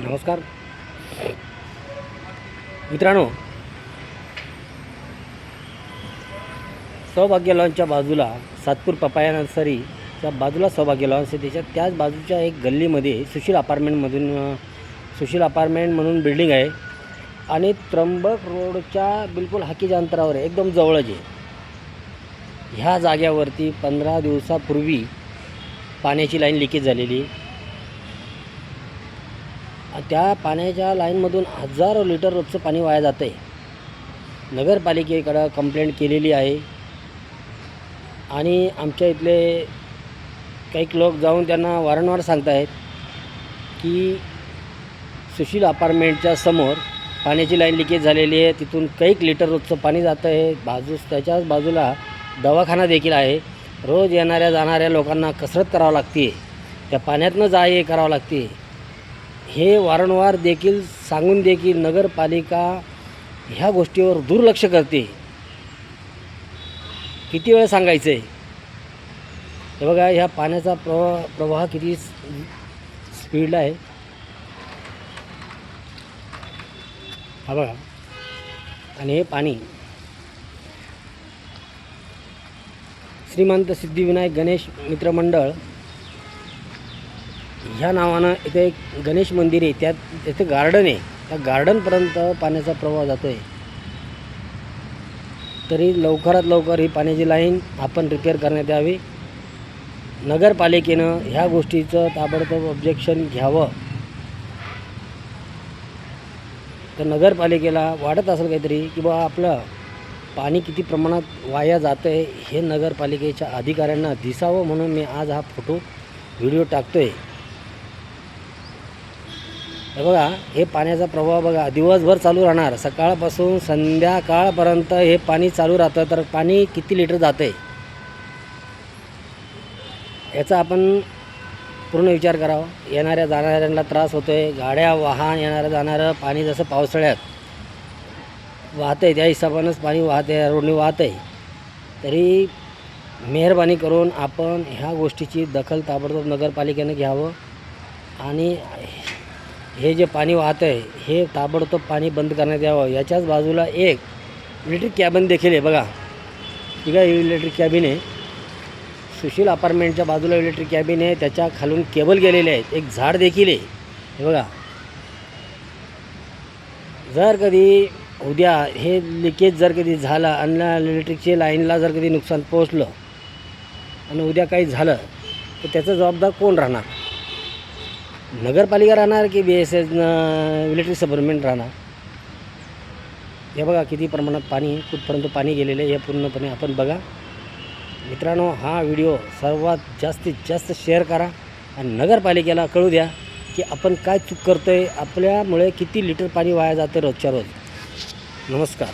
नमस्कार. मित्रांनो सौभाग्य लॉनच्या बाजूला सातपूर पपाया नर्सरीच्या बाजूला सौभाग्य लॉन्स आहे. त्याच्या त्याच बाजूच्या एक गल्लीमध्ये सुशील अपार्टमेंटमधून सुशील अपार्टमेंट म्हणून बिल्डिंग आहे. आणि त्र्यंबक रोडच्या बिलकुल हाकीच्या अंतरावर आहे एकदम जवळच आहे. ह्या जाग्यावरती पंधरा दिवसापूर्वी पाण्याची लाईन लिकेज झालेली त्या पाण्याच्या लाईनमधून हजारो लिटर रोजचं पाणी वाया जातं आहे नगरपालिकेकडं कंप्लेंट केलेली आहे. आणि आमच्या इथले काही लोक जाऊन त्यांना वारंवार सांगत आहेत की सुशील अपार्टमेंटच्या समोर पाण्याची लाईन लिकेज झालेली आहे. तिथून कैक लिटर रोजचं पाणी जातं आहे बाजूस त्याच्याच बाजूला दवाखाना देखील आहे. रोज येणाऱ्या जाणाऱ्या लोकांना कसरत करावं लागते त्या पाण्यातनं जा ये करावं लागते हे वारंवार देखील सांगून देखील नगरपालिका ह्या गोष्टीवर दुर्लक्ष करते. किती वेळ सांगायचं आहे हे बघा ह्या पाण्याचा प्रवाह प्रवाह किती स्पीडला आहे. हा बघा. आणि हे पाणी. श्रीमंत सिद्धिविनायक गणेश मित्रमंडळ ह्या नावानं इथे एक गणेश मंदिर आहे. त्यात तिथे गार्डन आहे. त्या गार्डनपर्यंत पाण्याचा प्रवाह जातो आहे तरी लवकरात लवकर ही पाण्याची लाईन आपण रिपेअर करण्यात यावी. नगरपालिकेनं ह्या गोष्टीचं ताबडतोब ऑब्जेक्शन घ्यावं. तर नगरपालिकेला वाटत असेल काहीतरी की बा आपलं पाणी किती प्रमाणात वाया जातं आहे हे नगरपालिकेच्या अधिकाऱ्यांना दिसावं म्हणून मी आज हा फोटो व्हिडिओ टाकतो आहे हे बघा हे पाण्याचा प्रवाह बघा दिवसभर चालू राहणार. सकाळपासून संध्याकाळपर्यंत हे पाणी चालू राहतं. तर पाणी किती लिटर जातं आहे याचा आपण पूर्ण विचार करावा. येणाऱ्या जाणाऱ्यांना त्रास होतो आहे गाड्या वाहन येणाऱ्या जाणारं पाणी जसं पावसाळ्यात वाहत आहे त्या हिशोबानंच पाणी वाहत आहे रोडने वाहत आहे तरी मेहरबानी करून आपण ह्या गोष्टीची दखल ताबडतोब नगरपालिकेनं घ्यावं आणि हे जे पाणी वाहत आहे हे ताबडतोब पाणी बंद करण्यात यावं. याच्याच बाजूला एक इलेक्ट्रिक कॅबिन देखील आहे बघा. ठीक आहे इलेक्ट्रिक कॅबिन आहे. सुशील अपार्टमेंटच्या बाजूला इलेक्ट्रिक कॅबिन आहे. त्याच्या खालून केबल गेलेले आहेत. एक झाड देखील आहे. हे बघा. जर कधी उद्या हे लिकेज जर कधी झालं आणि इलेक्ट्रिकची लाईनला जर कधी नुकसान पोहोचलं आणि उद्या काही झालं तर त्याचं जबाबदार कोण राहणार? नगरपालिका राहणार की बी एस एस इलेक्ट्रिक सबर्मेंट राहणार? हे बघा किती प्रमाणात पाणी कुठपर्यंत पाणी गेलेलं आहे हे पूर्णपणे आपण बघा. मित्रांनो हा व्हिडिओ सर्वात जास्तीत जास्त शेअर करा आणि नगरपालिकेला कळू द्या की आपण काय चूक करतो आहे आपल्यामुळे किती लिटर पाणी वाया जातं रोजच्या रोज. नमस्कार.